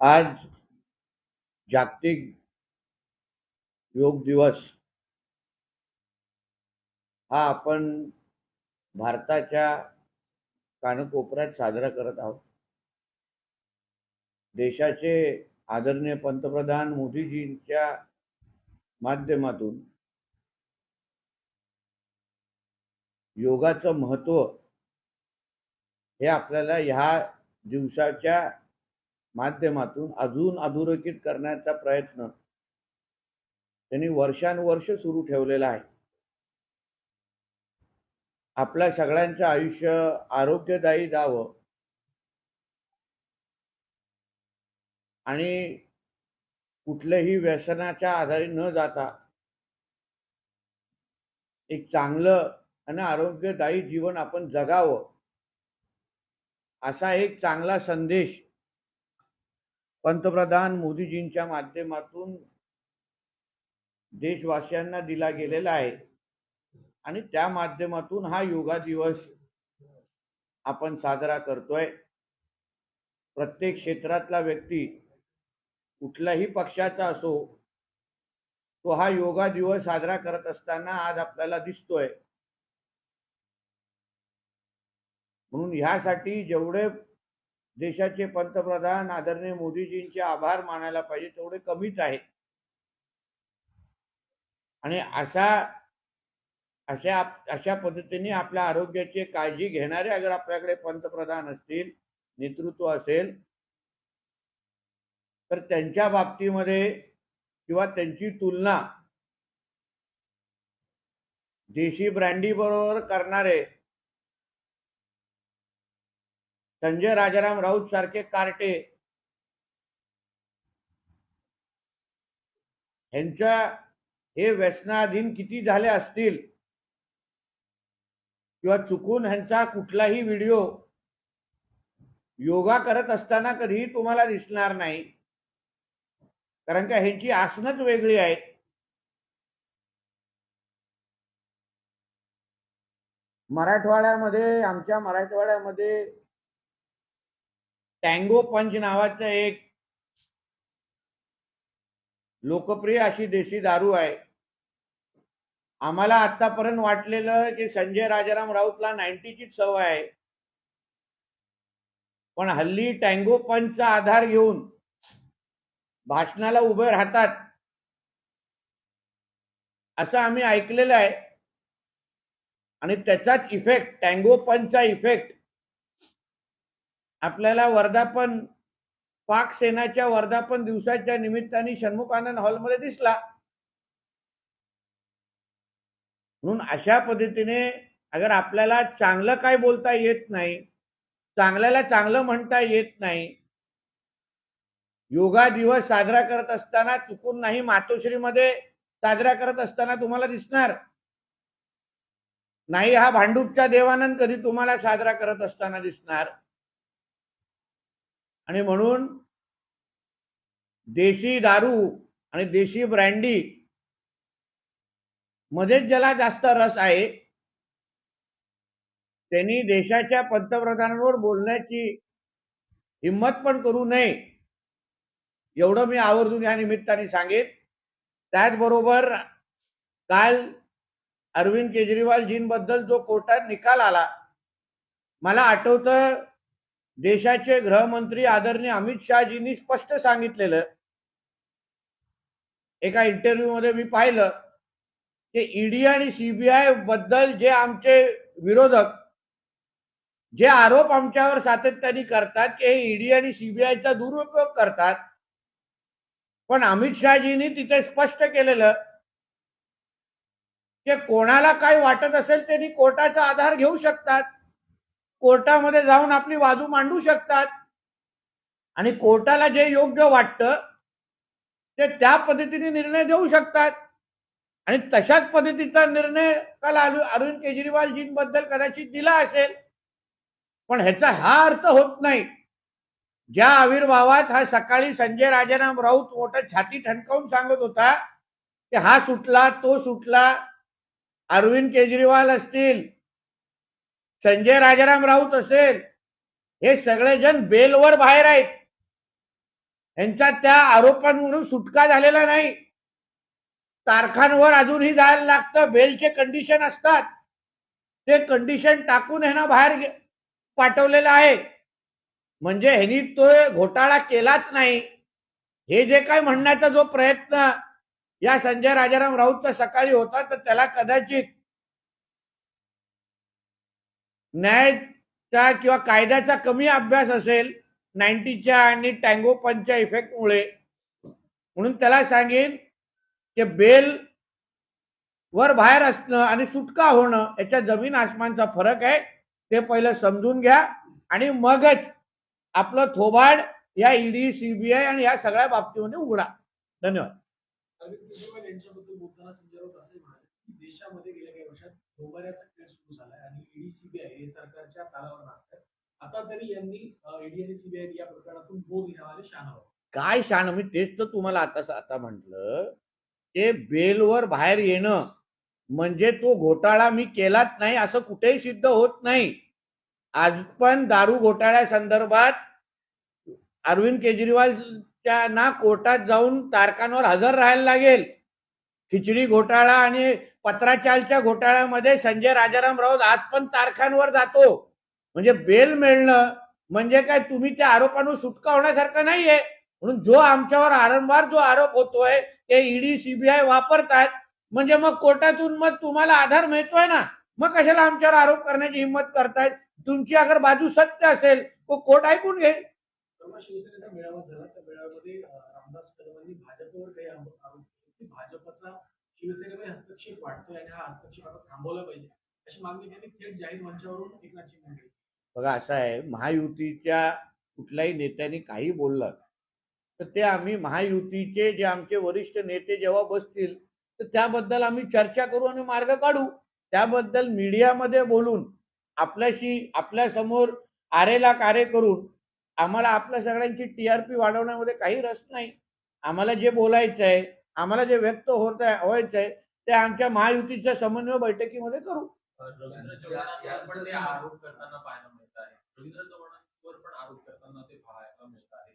आज जागतिक योग दिवस हा आपण भारताच्या कानकोपऱ्यात साजरा करत आहोत. देशाचे आदरणीय पंतप्रधान मोदीजींच्या माध्यमातून योगाचं महत्त्व हे आपल्याला ह्या दिवसाच्या माध्यमातून अजून अधोरेखित करण्याचा प्रयत्न त्यांनी वर्षानुवर्ष सुरू ठेवलेला आहे. आपल्या सगळ्यांचं आयुष्य आरोग्यदायी जावं. आणि कुठल्याही व्यसनाच्या आधारे न जाता एक चांगलं आणि आरोग्यदायी जीवन आपण जगावं असा एक चांगला संदेश पंतप्रधान मोदीजींच्या माध्यमातून देशवासियांना दिला गेलेला आहे. आणि त्या माध्यमातून हा योगा दिवस आपण साजरा करतोय. प्रत्येक क्षेत्रातला व्यक्ती कुठल्याही पक्षाचा असो तो हा योगा दिवस साजरा करत असताना आज आपल्याला दिसतोय. म्हणून ह्यासाठी जेवढे देशाचे पंतप्रधान आदरणीय मोदीजींचे आभार मानायला पाहिजे तेवढे कमीच आहे आणि अशा अशा अशा पद्धतीने आपल्या आरोग्याची काळजी घेणारे अगर आपल्याकडे पंतप्रधान असतील नेतृत्व असेल तर त्यांच्या बाबतीमध्ये किंवा त्यांची तुलना देशी ब्रँडी बरोबर करणारे संजय राजाराम राऊत सारखे कार्टे. ह्यांच्या हे व्यसनाधीन किती झाले असतील? किंवा चुकून ह्यांचा कुठलाही व्हिडिओ योगा करत असताना कधीही तुम्हाला दिसणार नाही. कारण का ह्यांची आसनच वेगळी आहेत. मराठवाड्यामध्ये आमच्या मराठवाड्यामध्ये टँगो पंच नावाचं एक लोकप्रिय अशी देशी दारू आहे. आम्हाला आतापर्यंत वाटलेलं की संजय राजाराम राऊतला नाईन्टीची सवय आहे. पण हल्ली टँगो पंचचा आधार घेऊन भाषणाला उभे राहतात. असं आम्ही ऐकलेलं आहे. आणि त्याचाच इफेक्ट टँगो पंचचा इफेक्ट आपल्याला वर्धापन पाक सेनाच्या वर्धापन दिवसाच्या निमित्ताने षण्मुखानंद हॉलमध्ये दिसला. म्हणून अशा पद्धतीने अगर आपल्याला चांगलं काय बोलता येत नाही चांगल्याला चांगलं म्हणता येत नाही योगा दिवस साजरा करत असताना चुकून नाही मातोश्रीमध्ये साजरा करत असताना तुम्हाला दिसणार? नाही हा भांडूपच्या देवानंद कधी तुम्हाला साजरा करत असताना दिसणार? आणि म्हणून देशी दारू आणि देशी ब्रँडी मध्येच ज्याला जास्त रस आहे त्यांनी देशाच्या पंतप्रधानांवर बोलण्याची हिंमत पण करू नये एवढं मी आवर्जून या निमित्ताने सांगेन. त्याचबरोबर काल अरविंद केजरीवालजींबद्दल जो कोर्टात निकाल आला मला आठवतं देशाचे गृहमंत्री आदरणीय अमित शहाजींनी स्पष्ट सांगितलेलं. एका इंटरव्ह्यू मध्ये मी पाहिलं की ईडी आणि सीबीआयबद्दल जे आमचे विरोधक जे आरोप आमच्यावर सातत्याने करतात की हे ईडी आणि सीबीआयचा दुरुपयोग करतात पण अमित शहाजींनी तिथे स्पष्ट केलेलं की कोणाला काय वाटत असेल त्यांनी कोर्टाचा आधार घेऊ शकतात. कोर्टामध्ये जाऊन आपली बाजू मांडू शकतात. आणि कोर्टाला जे योग्य वाटतं ते त्या पद्धतीने निर्णय देऊ शकतात. आणि तशाच पद्धतीचा निर्णय काल अरविंद केजरीवालजींबद्दल कदाचित दिला असेल. पण ह्याचा हा अर्थ होत नाही. ज्या आविर्भावात हा सकाळी संजय राजाराम राऊत मोठं छाती ठणकावून सांगत होता की हा सुटला तो सुटला अरविंद केजरीवाल असतील संजय राजाराम राऊत असेल हे सगळेजण बेलवर बाहेर आहेत. यांचा त्या आरोपांवरून सुटका झालेला नाही. तारखांवर अजूनही जायला लागतं बेलचे कंडिशन असतात. ते कंडिशन टाकून ह्यांना बाहेर पाठवलेलं आहे. म्हणजे ह्यांनी तो घोटाळा केलाच नाही. हे जे काय म्हणण्याचा जो प्रयत्न या संजय राजाराम राऊतचा सकाळी होता तर त्याला कदाचित न्यायाचा किंवा कायद्याचा कमी अभ्यास असेल नाईन्टीच्या आणि टँगो पंचच्या इफेक्टमुळे. म्हणून त्याला सांगेन की बेल वर बाहेर असणं आणि सुटका होणं याच्या जमीन आसमानचा फरक आहे ते पहिलं समजून घ्या. आणि मगच आपलं थोबाड या ईडी सीबीआय आणि या सगळ्या बाबतीमध्ये उघडा. धन्यवाद. देशामध्ये गेल्या काही वर्षात डोंबाऱ्याचा खेळ सुरू झालाय आणि ईडी सीबीआय हे सरकारच्या तालावर नाचतात आता यांनी ईडी आणि सीबीआय या प्रकरणातून बोध घ्यावा शानावं काय शान? मी तेच तर तुम्हाला आता आता म्हटलं ते बेलवर बाहेर येणं म्हणजे तो घोटाळा मी केलाच नाही असं कुठेही सिद्ध होत नाही. आज पण दारू घोटाळ्या संदर्भात अरविंद केजरीवालच्या ना कोर्टात जाऊन तारकांवर हजर राहायला लागेल. खिचडी घोटाळा आणि पत्राचालच्या घोटाळ्यामध्ये संजय राजाराम राऊत आज पण तारखांवर जातो. म्हणजे बेल मिळणं म्हणजे काय? तुम्ही त्या आरोपांवर सुटका होण्यासारखं नाहीये. म्हणून जो आमच्यावर वारंवार जो आरोप होतोय ते ईडी सीबीआय वापरतात म्हणजे मग कोर्टातून मग तुम्हाला आधार मिळतोय ना? मग कशाला आमच्यावर आरोप करण्याची हिंमत करतायत? तुमची अगर बाजू सत्य असेल तो कोर्ट ऐकून घेईल. शिवसेनेचा मेळावा झाला. त्या मेळाव्यामध्ये रामदास कदमांनी भाजपवर काही आरोप केले. की भाजपचा शिवसेनेमध्ये हस्तक्षेप वाटतोय आणि हा हस्तक्षेप आता थांबवला पाहिजे. अशी मागणी त्यांनी थेट जाहीर मंचावरून एकनाथ शिंदे केली. बघा असं आहे. महायुतीच्या कुठल्याही नेत्यांनी काही बोललं तर ते आम्ही महायुतीचे जे आमचे वरिष्ठ नेते जेव्हा बसतील तर त्याबद्दल आम्ही चर्चा करू आणि मार्ग काढू. त्याबद्दल मीडियामध्ये बोलून आपल्याशी आपल्यासमोर आरेला कार्य करून आम्हाला आपल्या सगळ्यांची टी आर पी वाढवण्यामध्ये काही रस नाही. आम्हाला जे बोलायचं आहे आम्हाला जे व्यक्त होत आहे व्हायचं आहे ते आमच्या महायुतीच्या समन्वय बैठकीमध्ये करू. रवींद्र चव्हाणांवर पण आरोप करताना ते पाहायला मिळत आहे.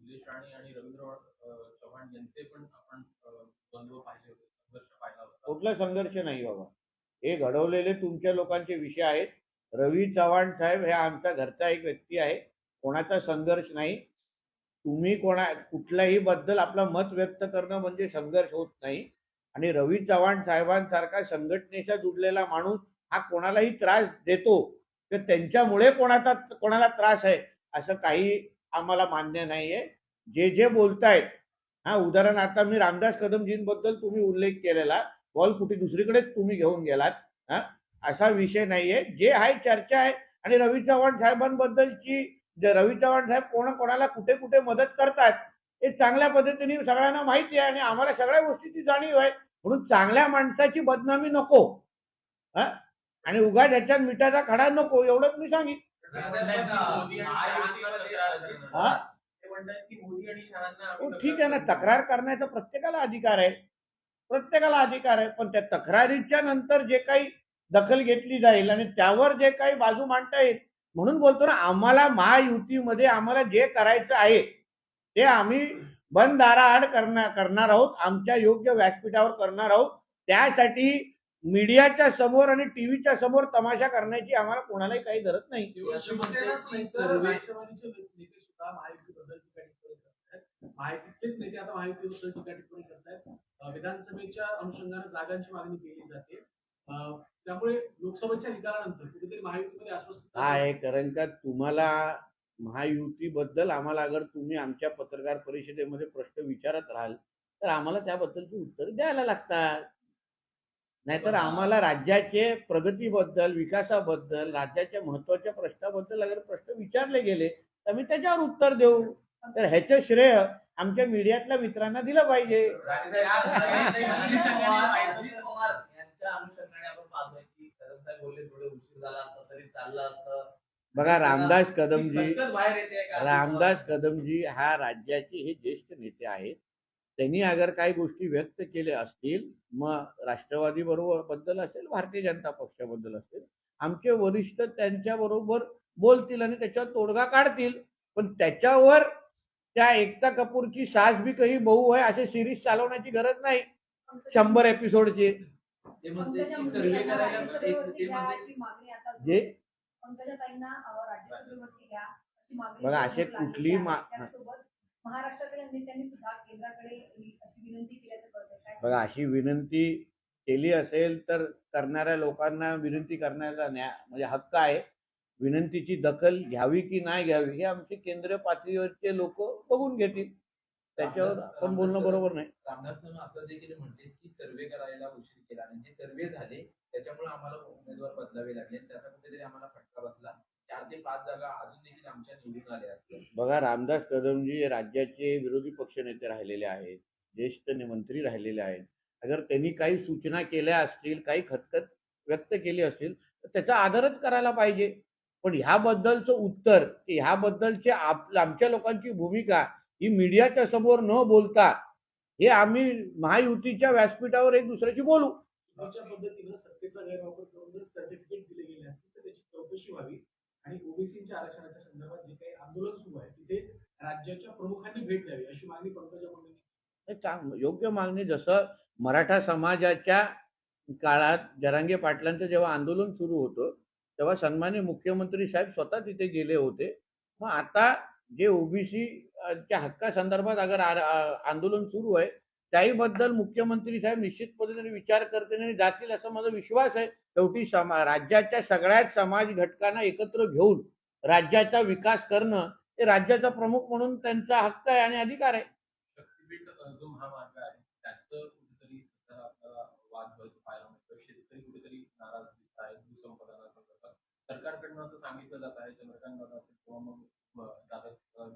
निलेश राणे आणि रवींद्र चव्हाण यांचे पण आपण अ, द्वंद्व पाहिले होते संघर्ष पाहिला होता. कुठला संघर्ष नाही बाबा. हे घडवलेले तुमच्या लोकांचे विषय आहेत. रवी चव्हाण साहेब हे आमच्या घरचा एक व्यक्ती आहे. कोणाचा संघर्ष नाही. तुम्ही कोणा कुठल्याही बद्दल आपलं मत व्यक्त करणं म्हणजे संघर्ष होत नाही. आणि रवी चव्हाण साहेबांसारखा संघटनेचा जुडलेला माणूस हा कोणालाही त्रास देतो. तर त्यांच्यामुळे कोणाचा कोणाला त्रास आहे असं काही आम्हाला मान्य नाहीये. जे जे बोलतायत हा उदाहरण आता मी रामदास कदमजींबद्दल तुम्ही उल्लेख केलेला बॉल कुठे दुसरीकडे तुम्ही घेऊन गेलात हा? असा विषय नाहीये. जे आहे चर्चा आहे. आणि रवी चव्हाण साहेबांबद्दलची रवी चव्हाण साहेब कोणा कोणाला कुठे कुठे मदत करतात हे चांगल्या पद्धतीने सगळ्यांना माहिती आहे आणि आम्हाला सगळ्या गोष्टीची जाणीव आहे. म्हणून चांगल्या माणसाची बदनामी नको हा? आणि उगा ह्याच्यात मिठाचा खडा नको एवढंच मी सांगितलं हो, ठीक आहे ना तक्रार करण्याचा प्रत्येकाला अधिकार आहे. प्रत्येकाला अधिकार आहे पण त्या तक्रारीच्या नंतर जे काही दखल घेतली जाईल आणि त्यावर जे काही बाजू मांडता येईल म्हणून बोलतो ना आम्हाला महायुतीमध्ये आम्हाला जे करायचं आहे ते आम्ही बंद दाराआड करणार करणार आहोत आमच्या योग्य व्यासपीठावर करणार आहोत. त्यासाठी मीडियाच्या समोर आणि टीव्हीच्या समोर तमाशा करण्याची आम्हाला कोणालाही काही गरज नाही. महायुतीतलेच नेते आता महायुतीबद्दल टीका टिप्पणी करतायत. विधानसभेच्या अनुषंगाने जागांची मागणी केली जाते. त्यामुळे लोकसभेच्या निकालानंतर कुठेतरी महायुतीमध्ये काय आहे कारण का तुम्हाला महायुतीबद्दल आम्हाला अगर तुम्ही आमच्या पत्रकार परिषदेमध्ये प्रश्न विचारत राहाल तर आम्हाला त्याबद्दलची उत्तर द्यायला लागतात. नाहीतर आम्हाला राज्याचे प्रगतीबद्दल विकासाबद्दल राज्याच्या महत्त्वाच्या प्रश्नाबद्दल अगर प्रश्न विचारले गेले तर मी त्याच्यावर उत्तर देऊ. तर ह्याचं श्रेय आमच्या मीडियातल्या मित्रांना दिलं पाहिजे. बघा रामदास कदमजी रामदास कदमजी हा राज्याचे हे ज्येष्ठ नेते आहेत. त्यांनी अगर काही गोष्टी व्यक्त केल्या असतील मग राष्ट्रवादी बरोबर बद्दल असेल भारतीय जनता पक्षाबद्दल असेल आमचे वरिष्ठ त्यांच्या बरोबर बोलतील आणि त्याच्यावर तोडगा काढतील. पण त्याच्यावर त्या एकता कपूरची सास भी कही बहू आहे असे सिरीज चालवण्याची गरज नाही. शंभर एपिसोडची जे? बघा, असे. मा- त्याचसोबत महाराष्ट्रातल्या नेत्यांनी सुद्धा केंद्राकडे अशी विनंती केल्याचं कळतंय. काय बघा अशी विनंती केली असेल तर करणाऱ्या लोकांना विनंती करण्याचा न्याय म्हणजे हक्क आहे. विनंतीची दखल घ्यावी की नाही घ्यावी हे आमचे केंद्रीय पातळीवरचे लोक बघून घेतील. त्याच्यावर आपण बोलणं बरोबर नाही. रामदास असं देखील म्हणते की सर्वे करायला उशीर केला आणि जे सर्वे झाले त्याच्यामुळे आम्हाला उमेदवार बदलावे लागले. आणि त्याचा कुठेतरी आम्हाला फटका बसला चार ते पाच जागा अजून देखील आमच्या निवडून आल्या असतील बघा रामदास कदमजी हे राज्याचे विरोधी पक्षनेते राहिलेले आहेत ज्येष्ठ मंत्री राहिलेले आहेत. अगर त्यांनी काही सूचना केल्या असतील काही खतखत व्यक्त केली असतील तर त्याचा आदरच करायला पाहिजे. पण ह्याबद्दलचं उत्तर की ह्याबद्दलची आप आमच्या लोकांची भूमिका ही मीडियाच्या समोर न बोलता हे आम्ही महायुतीच्या व्यासपीठावर एक दुसऱ्याशी बोलू. पद्धतीनं सत्तेचा गैरवापर करून जर सर्टिफिकेट दिले गेले असतील तर त्याची चौकशी व्हावी आणि ओबीसीच्या आरक्षणाच्या संदर्भात जे काही आंदोलन सुरू आहे तिथे राज्याच्या प्रमुखांनी भेट द्यावी अशी मागणी पंकजा मुंडे चांग योग्य मागणी जसं मराठा समाजाच्या काळात जरांगे पाटलांचं जेव्हा आंदोलन सुरू होतं तेव्हा सन्मान्य मुख्यमंत्री साहेब स्वतः तिथे गेले होते. मग आता जे ओबीसी च्या हक्कासंदर्भात अगर आंदोलन सुरू आहे त्याहीबद्दल मुख्यमंत्री साहेब निश्चित पद्धतीने विचार करतील आणि जातील असा माझा विश्वास आहे. शेवटी समा राज्याच्या सगळ्याच समाज घटकांना एकत्र घेऊन राज्याचा विकास करणं राज्याचा प्रमुख म्हणून त्यांचा हक्क आहे आणि अधिकार आहे. आहे वाद नाराज सरकारकडनं असं सांगितलं जात आहे चंद्रकांत दादा असेल किंवा मग दादा अ,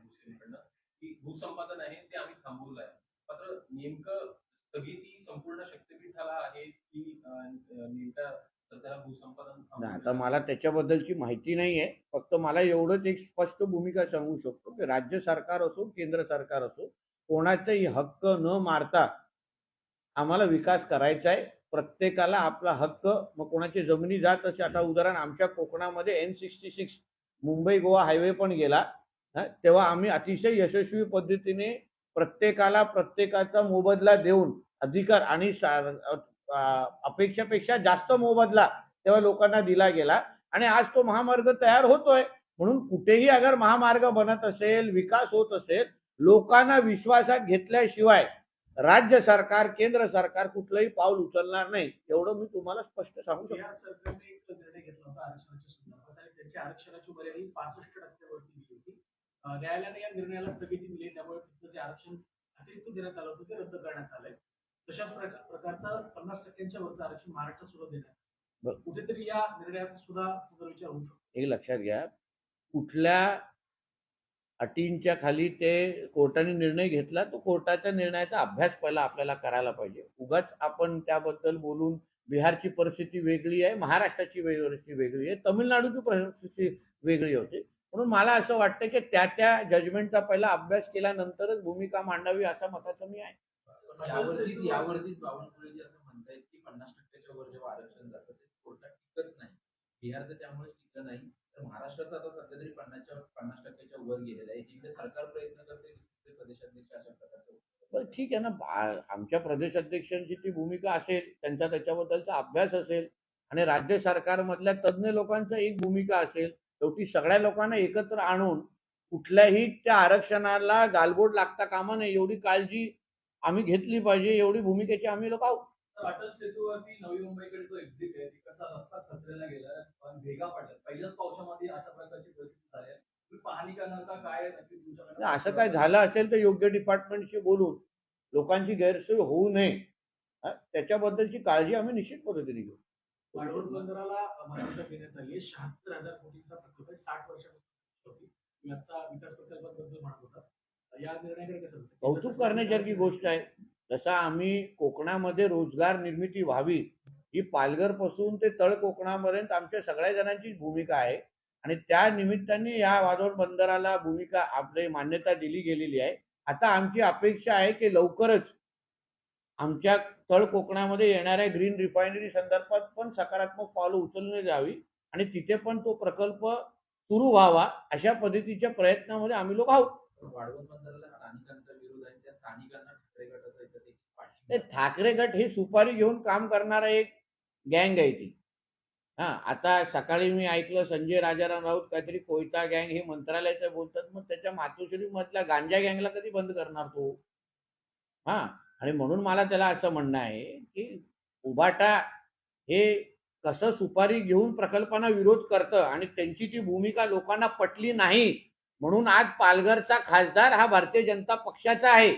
की भूसंपादन आहे ते आम्ही थांबवलं आहे. मात्र नेमकं स्थगिती संपूर्ण शक्तीपीठाला आहे की नेमका नाही, थांबवलं आता? मला त्याच्याबद्दलची माहिती नाही आहे फक्त मला एवढंच एक स्पष्ट भूमिका सांगू शकतो की राज्य सरकार असो केंद्र सरकार असो कोणाचाही हक्क न मारता आम्हाला विकास करायचा आहे प्रत्येकाला आपला हक्क मग कोणाची जमिनी जात असे आता उदाहरण आमच्या कोकणामध्ये N sixty six Mumbai Goa highway पण गेला तेव्हा आम्ही अतिशय यशस्वी पद्धतीने प्रत्येकाला प्रत्येकाचा मोबदला देऊन अधिकार आणि अपेक्षेपेक्षा जास्त मोबदला तेव्हा लोकांना दिला गेला. आणि आज तो महामार्ग तयार होतोय. म्हणून कुठेही अगर महामार्ग बनत असेल विकास होत असेल लोकांना विश्वासात घेतल्याशिवाय राज्य सरकार केंद्र सरकार कुठलंही पाऊल उचलणार नाही एवढं मी तुम्हाला स्पष्ट सांगू शकतो. घेतला होता आरक्षणाची मर्यादा न्यायालयाने या निर्णयाला स्थगिती दिली त्यामुळे आरक्षण अतिरिक्त देण्यात आलं होतं ते रद्द करण्यात आलंय. तशाच प्रकार- प्रकारचं पन्नास टक्क्यांच्या वरचं आरक्षण महाराष्ट्रात सुद्धा. बरं. कुठेतरी या निर्णयाचा सुद्धा पुनर्विचार होऊ शकतो एक लक्षात घ्या कुठल्या अटींच्या खाली ते कोर्टाने निर्णय घेतला तो कोर्टाच्या निर्णयाचा अभ्यास पहिला आपल्याला करायला पाहिजे उगाच आपण त्याबद्दल बोलून बिहारची परिस्थिती वेगळी आहे महाराष्ट्राची परिस्थिती वेगळी आहे तमिळनाडूची परिस्थिती वेगळी होते म्हणून मला असं वाटतं की त्या त्या जजमेंटचा पहिला अभ्यास केल्यानंतरच भूमिका मांडावी असं मताचं मी आहे पण यावरतीच यावरतीच बावनकुळेजी असं म्हणतायत की पन्नास टक्क्याच्या वर जेव्हा आरक्षण जातं ते कोर्टात टिकत नाही. बिहारचं त्यामुळे टिकलं नाही. तर महाराष्ट्राचं आता सध्या तरी पन्नासच्या पन्नास टक्क्याच्या वर गेलेलं आहे. इकडे सरकार प्रयत्न करते दुसरे प्रदेशाध्यक्ष अशा प्रकारचं पण ठीक आहे ना. आमच्या प्रदेशाध्यक्षांची ती भूमिका असेल त्यांचा त्याच्याबद्दलचा अभ्यास असेल आणि राज्य सरकारमधल्या तज्ज्ञ लोकांचा एक भूमिका असेल शेवटी सगळ्या लोकांना एकत्र आणून कुठल्याही त्या आरक्षणाला गालबोट लागता कामा नये एवढी काळजी आम्ही घेतली पाहिजे एवढी भूमिकेची आम्ही लोक आहोत. अटल सेतूवरती नवी मुंबईकडे जो एक्झिट आहे. तिकडचा रस्ता खचलेला गेला पण भेगा पहिल्याच पावसामध्ये अशा प्रकारची परिस्थिती झाली पाहणी काय असं काय झालं असेल तर योग्य डिपार्टमेंटशी बोलून लोकांची गैरसोय होऊ नये. त्याच्याबद्दलची काळजी आम्ही निश्चित पद्धतीने घेऊ. वाढवण बंदराला मान्यता देण्यात आली आहे. शहात्तर हजार कोटींचा प्रकल्प आहे. साठ वर्षापासून आता विकास प्रकल्पाबद्दल म्हणत होता. कौतुक करण्यासारखी गोष्ट आहे. जसा आम्ही कोकणामध्ये रोजगार निर्मिती व्हावी ही पालघरपासून ते तळ कोकणापर्यंत आमच्या सगळ्या जणांची भूमिका आहे. आणि त्या निमित्ताने या वादळ बंदराला भूमिका आपली मान्यता दिली गेलेली आहे. आता आमची अपेक्षा आहे की लवकरच आमच्या तळ कोकणामध्ये येणाऱ्या ग्रीन रिफायनरी संदर्भात पण सकारात्मक पावलं उचलली जावी आणि तिथे पण तो प्रकल्प सुरू व्हावा अशा पद्धतीच्या प्रयत्नामध्ये आम्ही लोक आहोत. पण वाढवण बंदराला स्थानिकांचा विरोध आहे त्या स्थानिकांना ठाकरे गटाचा इथं देखील ते ठाकरे गट ही सुपारी घेऊन काम करणारा एक गँग आहे ती. हा आता सकाळी मी ऐकलं संजय राजाराम राऊत काहीतरी कोयता गँग हे मंत्रालयाचं बोलतात मग त्याच्या मातोश्री मधल्या गांजा गँगला कधी बंद करणार तो? हा आणि म्हणून मला त्याला असं म्हणणं आहे की उबाटा हे कसं सुपारी घेऊन प्रकल्पांना विरोध करतं आणि त्यांची ती भूमिका लोकांना पटली नाही म्हणून आज पालघरचा खासदार हा भारतीय जनता पक्षाचा आहे.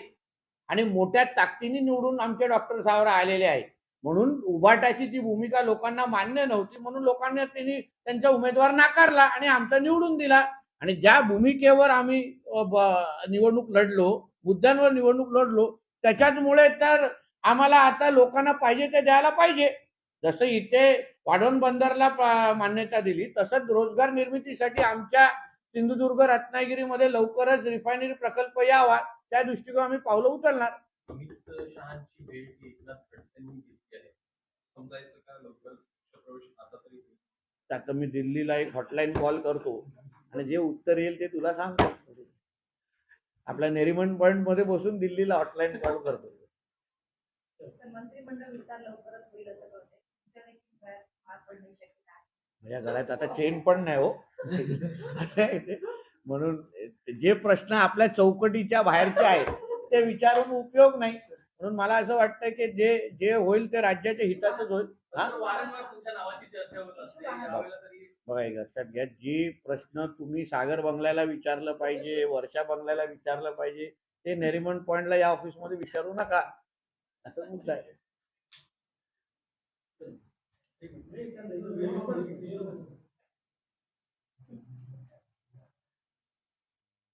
आणि मोठ्या ताकदीने निवडून आमचे डॉक्टर सावरा आलेले आहेत. म्हणून उभाटाची ती भूमिका लोकांना मान्य नव्हती म्हणून लोकांनी त्यांनी त्यांचा उमेदवार नाकारला आणि आमचा निवडून दिला. आणि ज्या भूमिकेवर आम्ही निवडणूक लढलो मुद्द्यांवर निवडणूक लढलो त्याच्याचमुळे तर आम्हाला आता लोकांना पाहिजे ते द्यायला पाहिजे. जसं इथे वाढवण बंदरला मान्यता दिली तसंच रोजगार निर्मितीसाठी आमच्या सिंधुदुर्ग रत्नागिरीमध्ये लवकरच रिफायनरी प्रकल्प यावा त्या दृष्टिकोन आम्ही पावलं उचलणार. आता तरी होईल? आता मी दिल्लीला एक हॉटलाईन कॉल करतो आणि जे उत्तर येईल ते तुला सांगतो. आपल्या नेरिमन पॉइंटमध्ये बसून दिल्लीला हॉटलाईन कॉल करतो. तर मंत्रिमंडळ विस्तार लवकरच होईल असं माझ्या गळ्यात आता चेन पण नाही हो. म्हणून जे प्रश्न आपल्या चौकटीच्या बाहेरचे आहेत ते विचारून उपयोग नाही. म्हणून मला असं वाटतं की जे जे होईल ते राज्याच्या हिताचंच होईल. बघा एक लक्षात घ्या जी प्रश्न तुम्ही सागर बंगल्याला विचारलं पाहिजे वर्षा बंगल्याला विचारलं पाहिजे ते नेरिमन पॉइंटला या ऑफिसमध्ये विचारू नका. असं मुद्दा आहे ठीक आहे.